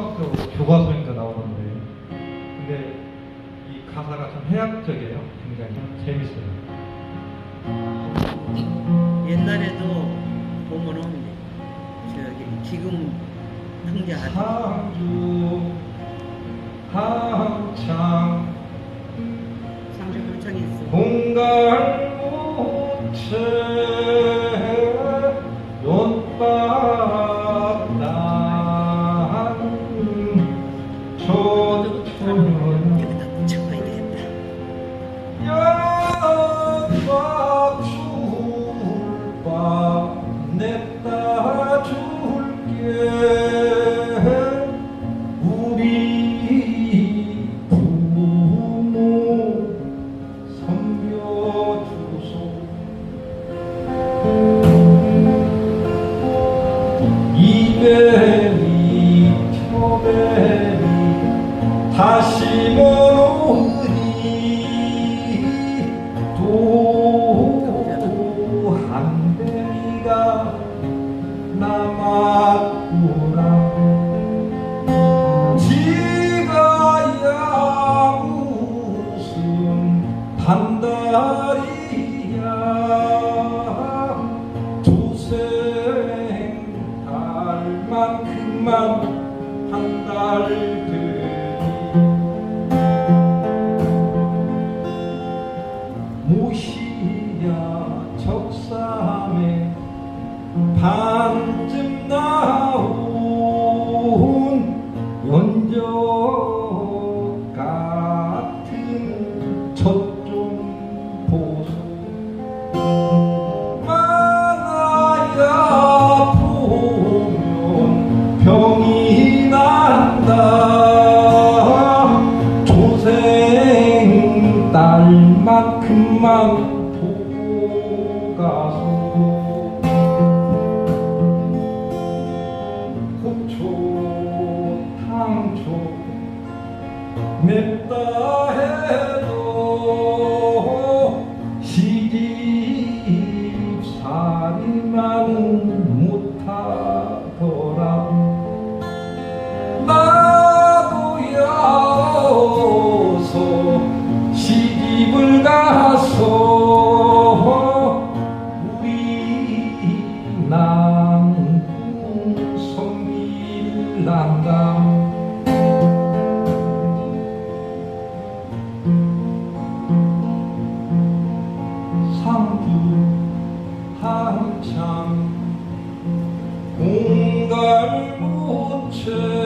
초등학교 교과서인가 나오는 노래예요. 근데 이 가사가 좀 해학적이에요. 굉장히 재밌어요. 옛날에도 보면은 저기 지금 흥자하는 상주 항창 상주 한창 있어. 공갈 무채 Cristo. 다시 모르니 또 한베리가 남았구나 지가야 무슨 반달이야 두생 달만큼만 한 달 들 같은 첫좀 보소. 많아야 보면 병이 난다. 조생 딸만큼만 보고 가소 Metta 참 공갈 못해